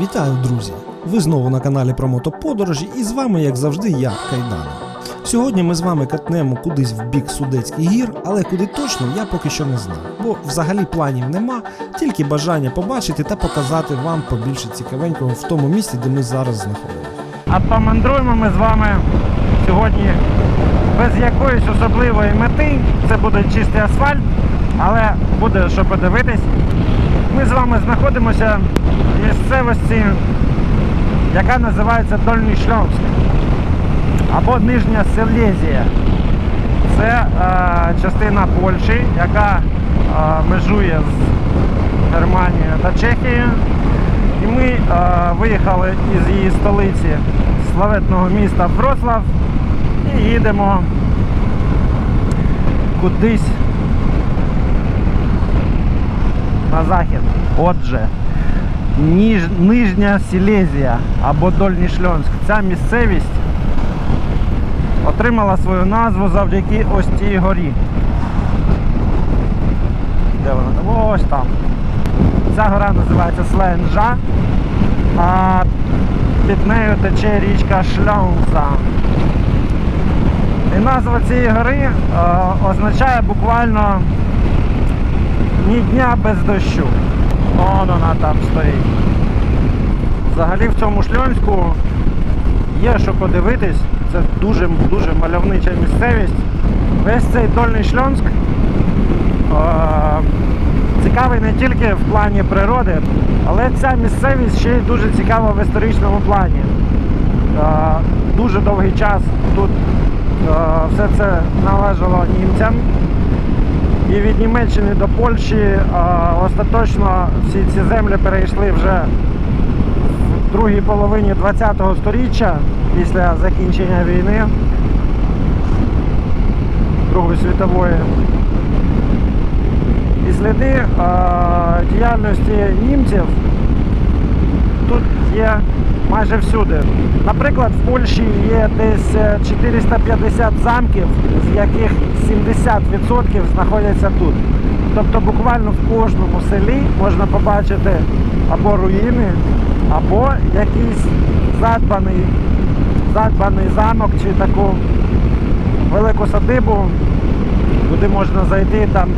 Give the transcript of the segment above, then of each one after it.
Вітаю, друзі! Ви знову на каналі про мотоподорожі, і з вами, як завжди, я, Кайдан. Сьогодні ми з вами катнемо кудись в бік Судецьких гір, але куди точно я поки що не знаю. Бо взагалі планів нема, тільки бажання побачити та показати вам побільше цікавенького в тому місці, де ми зараз знаходимося. А помандруємо ми з вами сьогодні без якоїсь особливої мети. Це буде чистий асфальт, але буде що подивитись. Ми з вами знаходимося місцевості, яка називається Дольний Шльомськ або Нижня Силезія. Це е, частина Польщі, яка е, межує з Германією та Чехією. І ми е, виїхали із її столиці славетного міста Вроцлав і їдемо кудись на захід. Отже, Ніж, Нижня Сілезія або Дольний Шльонськ. Ця місцевість отримала свою назву завдяки ось цій горі. Де вона? Ось там. Ця гора називається Сленжа, а під нею тече річка Шльонса. І назва цієї гори е, означає буквально ні дня без дощу. Он вона там стоїть. Взагалі в цьому шльонську є що подивитись. Це дуже дуже мальовнича місцевість. Весь цей дольний шльонськ е, цікавий не тільки в плані природи, але ця місцевість ще й дуже цікава в історичному плані. Е, Дуже довгий час тут е, все це належало німцям. І від Німеччини до Польщі е, остаточно всі ці землі перейшли вже в другій половині ХХ століття після закінчення війни Другої світової. І сліди е, діяльності німців тут є майже всюди. Наприклад, в Польщі є десь е, 450 замків, з яких 70% знаходяться тут. Тобто буквально в кожному селі можна побачити або руїни, або якийсь задбаний, задбаний замок чи таку велику садибу, куди можна зайти, там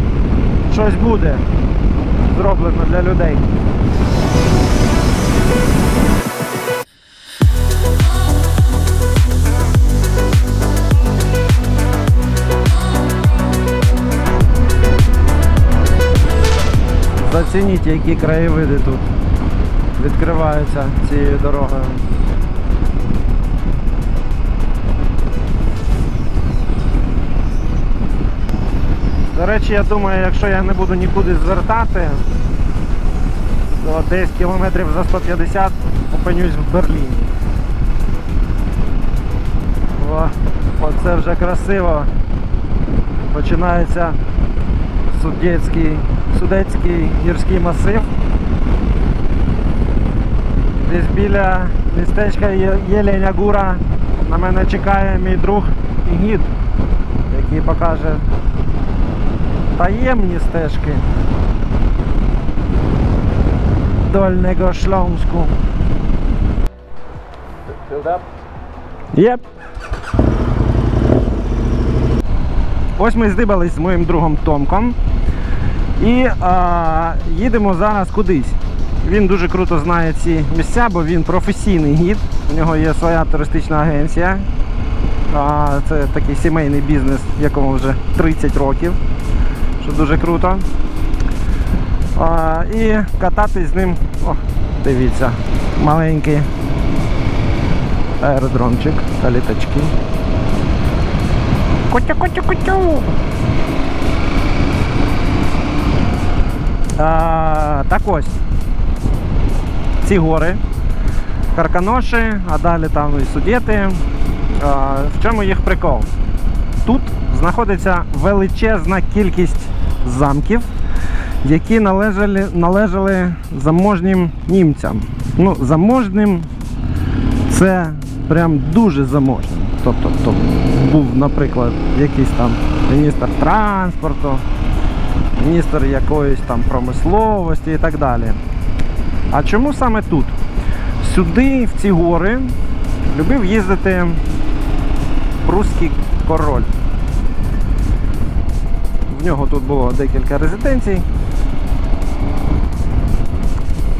щось буде зроблено для людей. Зацініть, які краєвиди тут відкриваються цією дорогою. До речі, я думаю, якщо я не буду нікуди звертати, то десь кілометрів за 150 опинюсь в Берліні. О, оце вже красиво. Починається Судецький, Судецький гірський масив. Десь біля містечка Єленя Гура на мене чекає мій друг і гід, який покаже таємні стежки Дольного Шльонську. Єп. Ось ми здибались з моїм другом Томком. І а, їдемо зараз кудись. Він дуже круто знає ці місця, бо він професійний гід. У нього є своя туристична агенція. А, це такий сімейний бізнес, якому вже 30 років, що дуже круто. А, і кататись з ним, о, дивіться, маленький аеродромчик та літачки. Котю, котю, котю. А, так ось. Ці гори. Карканоші, а далі там і судети. А, в чому їх прикол? Тут знаходиться величезна кількість замків, які належали, належали заможнім німцям. Ну, заможним це прям дуже заможним. Тобто, то був, наприклад, якийсь там міністр транспорту, міністр якоїсь там промисловості і так далі. А чому саме тут? Сюди, в ці гори, любив їздити прусський король. В нього тут було декілька резиденцій.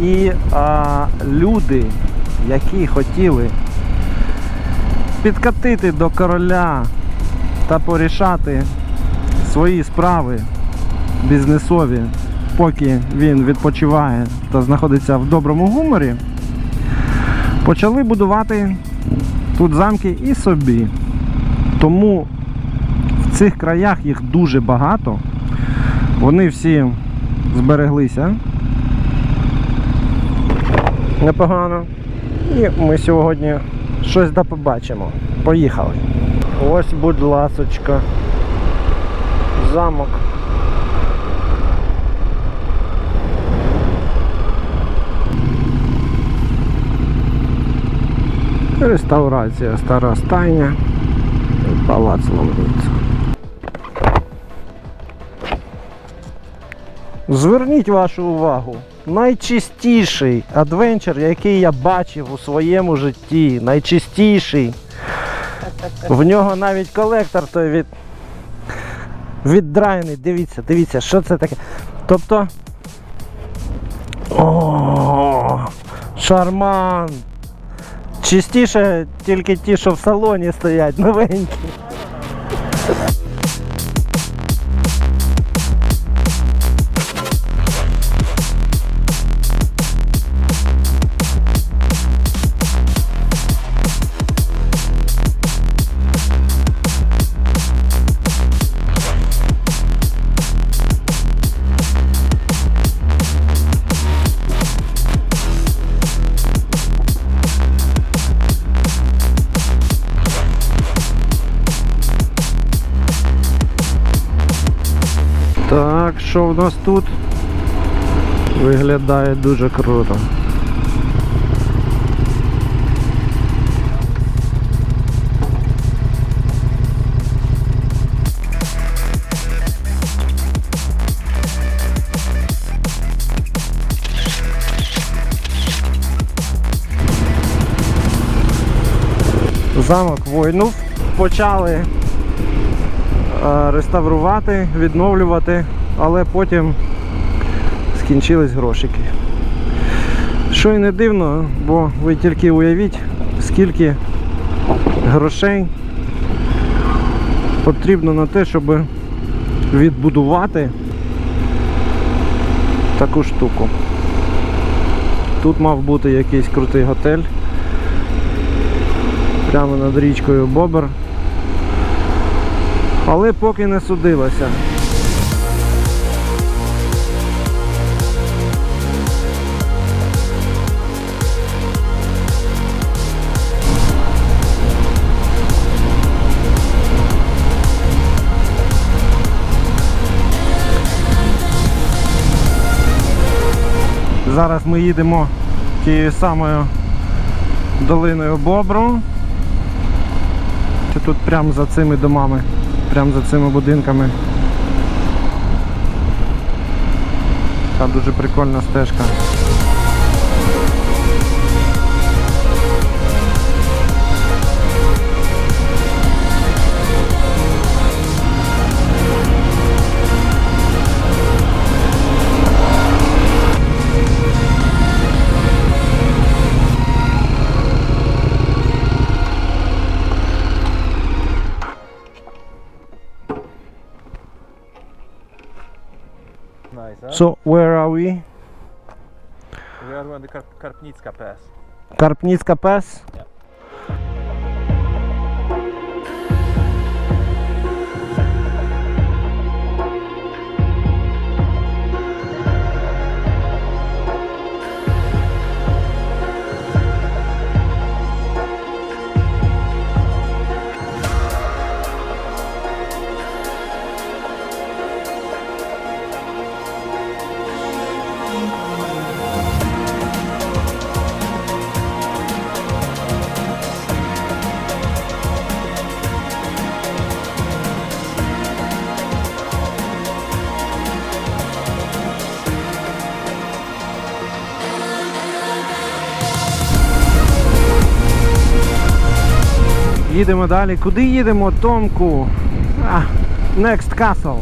І а, люди, які хотіли підкатити до короля та порішати свої справи бізнесові, поки він відпочиває та знаходиться в доброму гуморі, почали будувати тут замки і собі. Тому в цих краях їх дуже багато. Вони всі збереглися. Непогано. І ми сьогодні щось да побачимо. Поїхали. Ось, будь ласочка. Замок. Реставрація стара стайня. і Палац Ломницького. Зверніть вашу увагу. Найчистіший адвенчер, який я бачив у своєму житті. Найчистіший. В нього навіть колектор той від. Віддраєний. Дивіться, дивіться, що це таке. Тобто. О, шарман. Чистіше тільки ті, що в салоні стоять, новенькі. Так, що в нас тут? Виглядає дуже круто. Замок войнув. Почали е, реставрувати, відновлювати, але потім скінчились грошики. Що і не дивно, бо ви тільки уявіть, скільки грошей потрібно на те, щоб відбудувати таку штуку. Тут мав бути якийсь крутий готель прямо над річкою Бобр. Але поки не судилося. Зараз ми їдемо тією самою долиною Бобру. Тут прямо за цими домами, прямо за цими будинками. Така дуже прикольна стежка. So, where are we? We are on the Karp Karpnicka Pass. Karpnicka Pass? Yeah. Їдемо далі. Куди їдемо, Томку? А, Next Castle.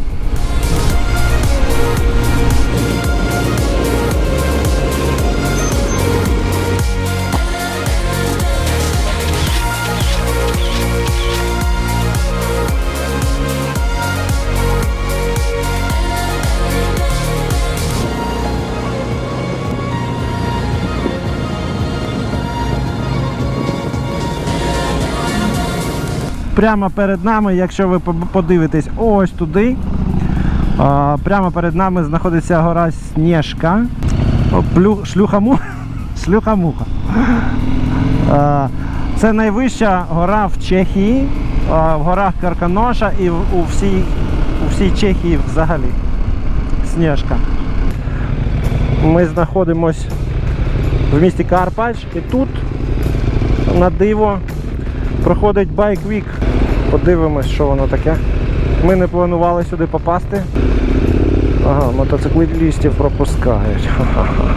Прямо перед нами, якщо ви подивитесь ось туди, прямо перед нами знаходиться гора Снежка. Плю, шлюхамуха. Це найвища гора в Чехії, в горах Карканоша і у всій, у всій Чехії взагалі. Снежка. Ми знаходимось в місті Карпач і тут на диво проходить Bike Week. Подивимось, що воно таке. Ми не планували сюди попасти. Ага, мотоциклістів пропускають. Ха-ха-ха.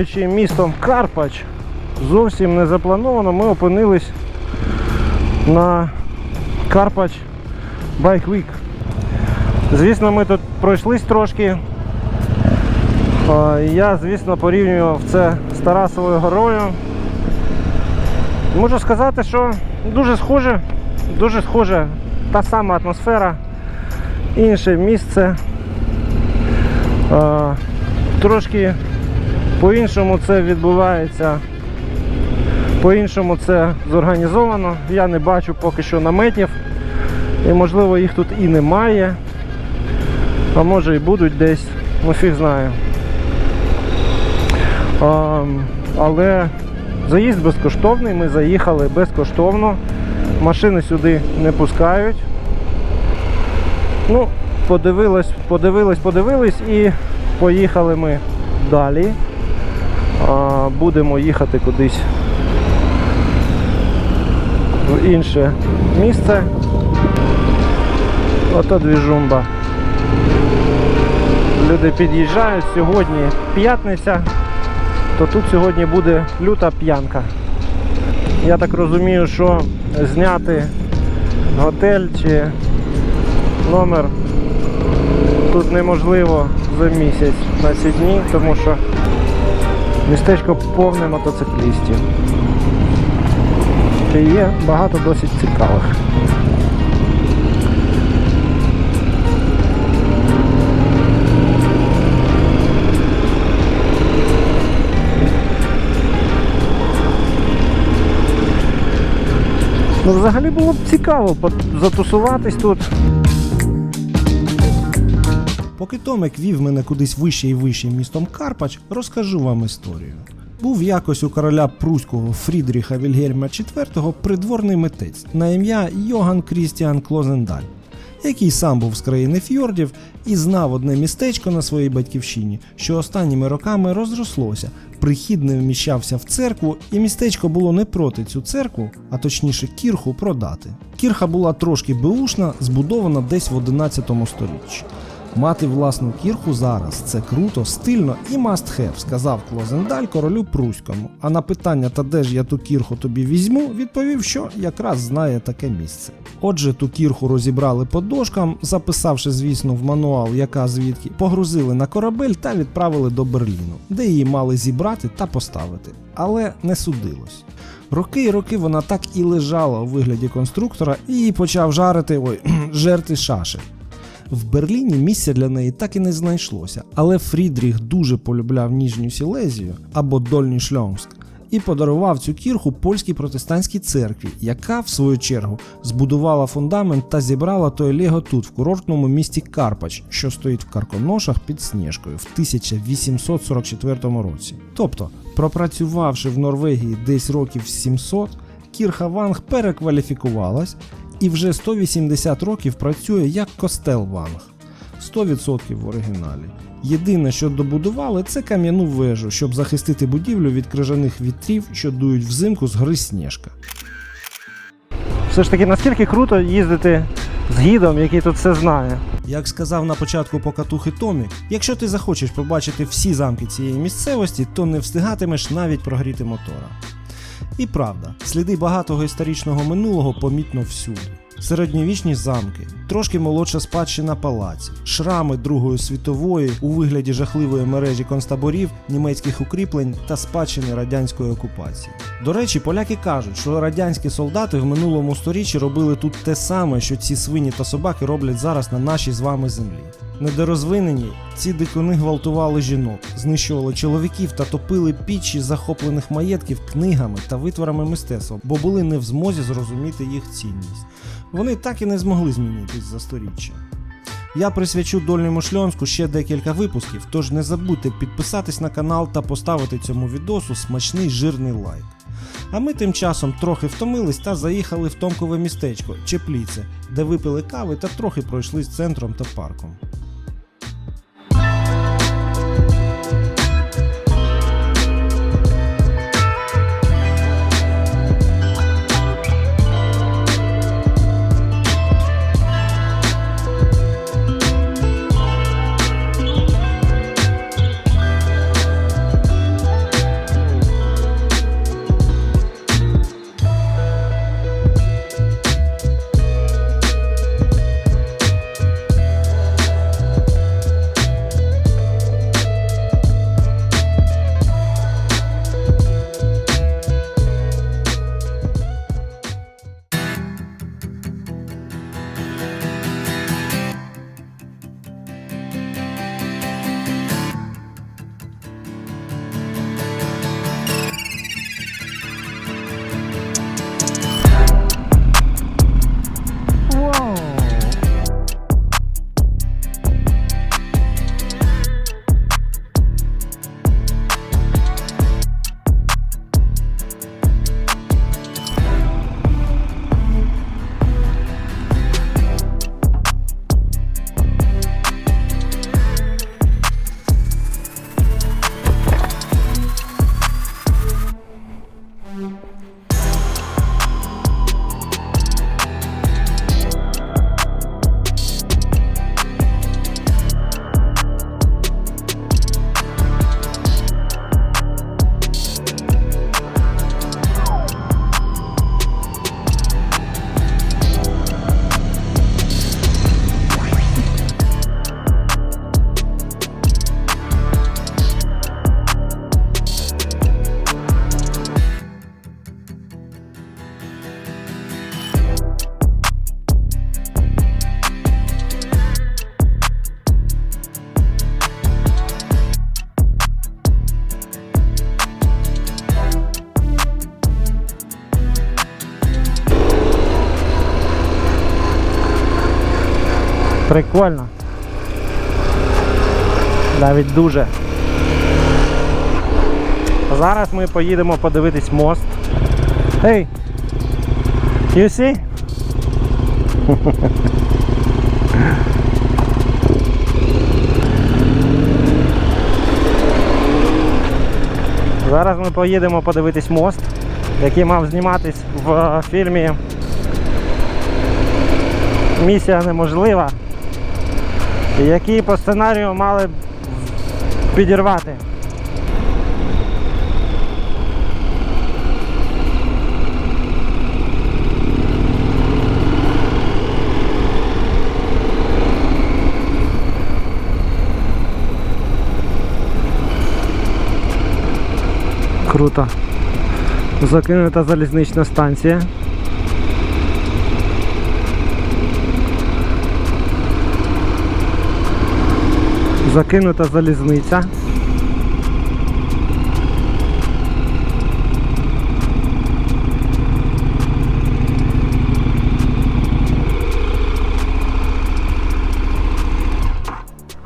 Проїжджаючи містом Карпач, зовсім не заплановано, ми опинились на Карпач Bike Week. Звісно, ми тут пройшлись трошки. Я, звісно, порівнював це з Тарасовою горою. Можу сказати, що дуже схоже, дуже схоже, та сама атмосфера, інше місце. Трошки по-іншому це відбувається, по-іншому це зорганізовано. Я не бачу поки що наметів. І можливо їх тут і немає. А може і будуть десь, ну фіг знає. А, але заїзд безкоштовний, ми заїхали безкоштовно. Машини сюди не пускають. Ну, подивились, подивились, подивились і поїхали ми далі. Будемо їхати кудись в інше місце. Ото двіжумба. Люди під'їжджають сьогодні п'ятниця, то тут сьогодні буде люта п'янка. Я так розумію, що зняти готель чи номер тут неможливо за місяць на ці дні, тому що містечко повне мотоциклістів. І є багато досить цікавих. Ну, взагалі було б цікаво затусуватись тут. Поки Томик вів мене кудись вище і вище містом Карпач, розкажу вам історію. Був якось у короля Пруського Фрідріха Вільгельма IV придворний митець на ім'я Йоган Крістіан Клозендаль, який сам був з країни фьордів і знав одне містечко на своїй батьківщині, що останніми роками розрослося, прихід не вміщався в церкву, і містечко було не проти цю церкву, а точніше кірху продати. Кірха була трошки беушна, збудована десь в 11 сторіччі. Мати власну кірху зараз це круто, стильно і must have, сказав Клозендаль королю Пруському. А на питання, та де ж я ту кірху тобі візьму, відповів, що якраз знає таке місце. Отже, ту кірху розібрали по дошкам, записавши, звісно, в мануал, яка звідки, погрузили на корабель та відправили до Берліну, де її мали зібрати та поставити. Але не судилось. Роки і роки вона так і лежала у вигляді конструктора і почав жарити ой, жерти шашель. В Берліні місця для неї так і не знайшлося, але Фрідріх дуже полюбляв Ніжню Сілезію або Дольній Шльонськ і подарував цю кірху польській протестантській церкві, яка, в свою чергу, збудувала фундамент та зібрала той лего тут, в курортному місті Карпач, що стоїть в Карконошах під Снежкою в 1844 році. Тобто, пропрацювавши в Норвегії десь років 700, Кірха Ванг перекваліфікувалась і вже 180 років працює як костел Ванг. 100% в оригіналі. Єдине, що добудували, це кам'яну вежу, щоб захистити будівлю від крижаних вітрів, що дують взимку з гори Снежка. Все ж таки, наскільки круто їздити з гідом, який тут все знає. Як сказав на початку покатухи Томі, якщо ти захочеш побачити всі замки цієї місцевості, то не встигатимеш навіть прогріти мотора. І правда, сліди багатого історичного минулого помітно всюди. Середньовічні замки, трошки молодша спадщина палаців, шрами Другої світової у вигляді жахливої мережі концтаборів, німецьких укріплень та спадщини радянської окупації. До речі, поляки кажуть, що радянські солдати в минулому сторіччі робили тут те саме, що ці свині та собаки роблять зараз на нашій з вами землі. Недорозвинені ці дикуни гвалтували жінок, знищували чоловіків та топили пічі захоплених маєтків книгами та витворами мистецтва, бо були не в змозі зрозуміти їх цінність. Вони так і не змогли змінитись за сторіччя. Я присвячу дольному шльонську ще декілька випусків, тож не забудьте підписатись на канал та поставити цьому відосу смачний жирний лайк. А ми тим часом трохи втомились та заїхали в Томкове містечко Чепліце, де випили кави та трохи пройшлись центром та парком. Прикольно. Навіть дуже. Зараз ми поїдемо подивитись мост. Hey! You see? Зараз ми поїдемо подивитись мост, який мав зніматись в фільмі Місія неможлива які по сценарію мали б підірвати. Круто. Закинута залізнична станція. Закинута залізниця.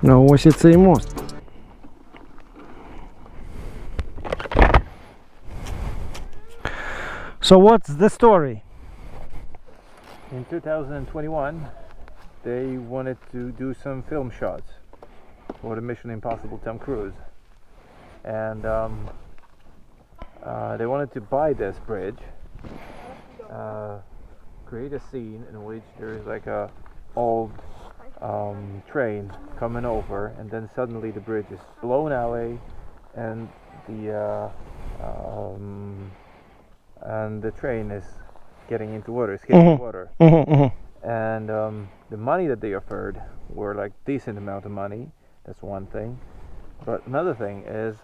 А ось і цей мост. So what's the story? In 2021, they wanted to do some film shots or the Mission Impossible Tom Cruise. And um, uh, they wanted to buy this bridge, uh, create a scene in which there is like a old um, train coming over, and then suddenly the bridge is blown away, and the uh, um, and the train is getting into water, it's getting mm -hmm. water. Mm -hmm. And um, the money that they offered were like decent amount of money, that's one thing, but another thing is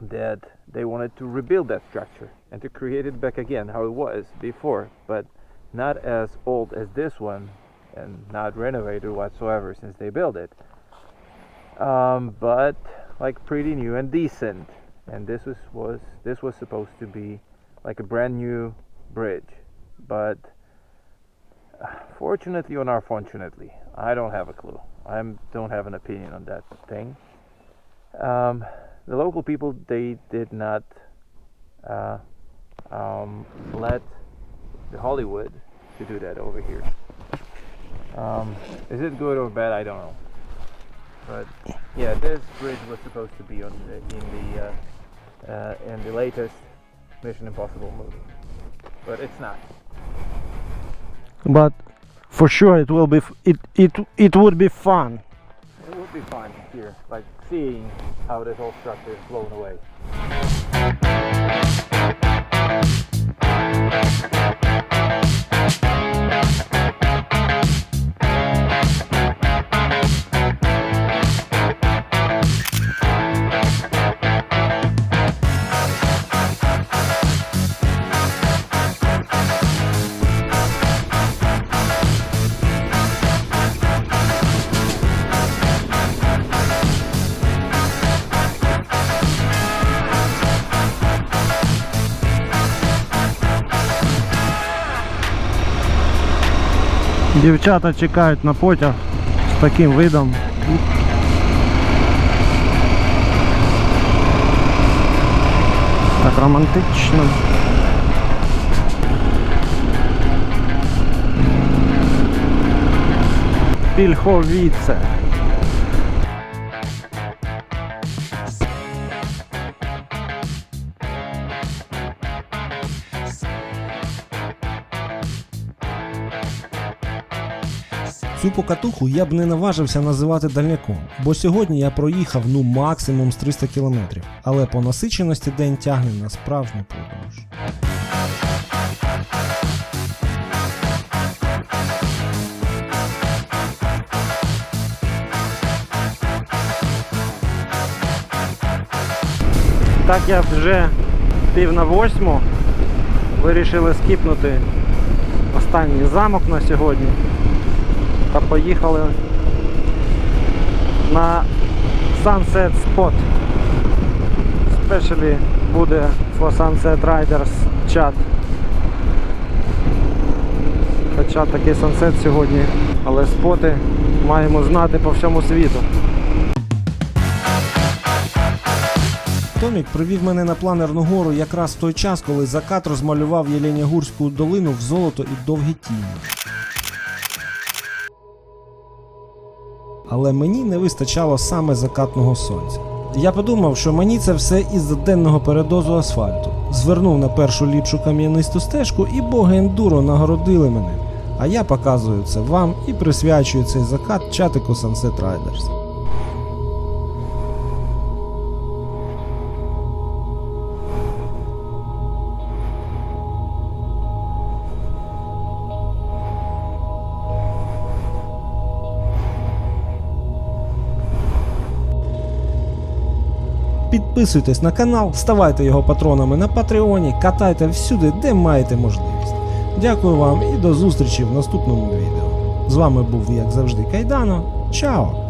that they wanted to rebuild that structure and to create it back again how it was before, but not as old as this one and not renovated whatsoever since they built it. Um, but like pretty new and decent. And this was, was this was supposed to be like a brand new bridge, but Fortunately or unfortunately, I don't have a clue. I don't have an opinion on that thing. Um, the local people they did not uh, um, let the Hollywood to do that over here. Um, is it good or bad? I don't know. But yeah, this bridge was supposed to be on the, in the uh, uh, in the latest Mission Impossible movie, but it's not. But for sure it will be it it it would be fun. It would be fun here, like seeing how this whole structure is blown away. Дівчата чекають на потяг з таким видом. Так романтично. Пільховіце. Цю покатуху я б не наважився називати дальняком, бо сьогодні я проїхав ну максимум з 300 кілометрів, але по насиченості день тягне на справжню подорож. Так як вже пів на восьму, вирішили скіпнути останній замок на сьогодні та поїхали на Sunset Spot. Especially буде for Sunset Riders чат. Хоча такий сансет сьогодні, але споти маємо знати по всьому світу. Томік привів мене на планерну гору якраз в той час, коли закат розмалював Єленягурську долину в золото і довгі тіні. Але мені не вистачало саме закатного сонця. Я подумав, що мені це все із-за денного передозу асфальту. Звернув на першу ліпшу кам'янисту стежку, і боги ендуро нагородили мене. А я показую це вам і присвячую цей закат чатику Sunset Riders. Підписуйтесь на канал, ставайте його патронами на Патреоні, катайте всюди, де маєте можливість. Дякую вам і до зустрічі в наступному відео. З вами був, як завжди, Кайдано. Чао!